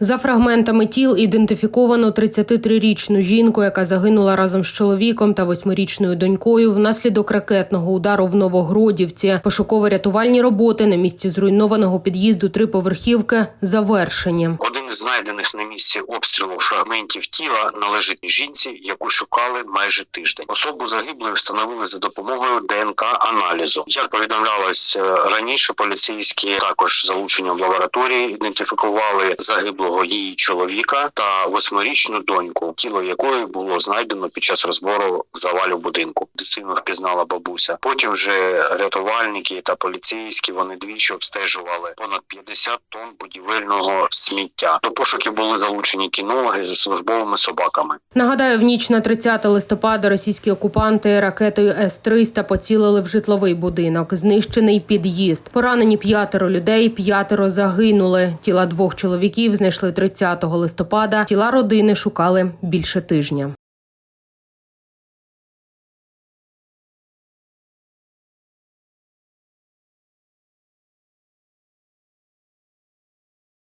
За фрагментами тіл ідентифіковано 33-річну жінку, яка загинула разом з чоловіком та восьмирічною донькою внаслідок ракетного удару в Новогродівці. Пошуково-рятувальні роботи на місці зруйнованого під'їзду триповерхівки завершені. Із знайдених на місці обстрілу фрагментів тіла належить жінці, яку шукали майже тиждень. Особу загиблої встановили за допомогою ДНК аналізу. Як повідомлялось е, раніше, поліцейські також залучені в лабораторії ідентифікували загиблого її чоловіка та восьмирічну доньку, тіло якої було знайдено під час розбору завалів будинку. Дитину впізнала бабуся. Потім вже рятувальники та поліцейські вони двічі обстежували понад 50 тонн будівельного сміття. До пошуків були залучені кінологи зі службовими собаками. Нагадаю, в ніч на 30 листопада російські окупанти ракетою С-300 поцілили в житловий будинок. Знищений під'їзд. Поранені п'ятеро людей, п'ятеро загинули. Тіла двох чоловіків знайшли 30 листопада. Тіла родини шукали більше тижня.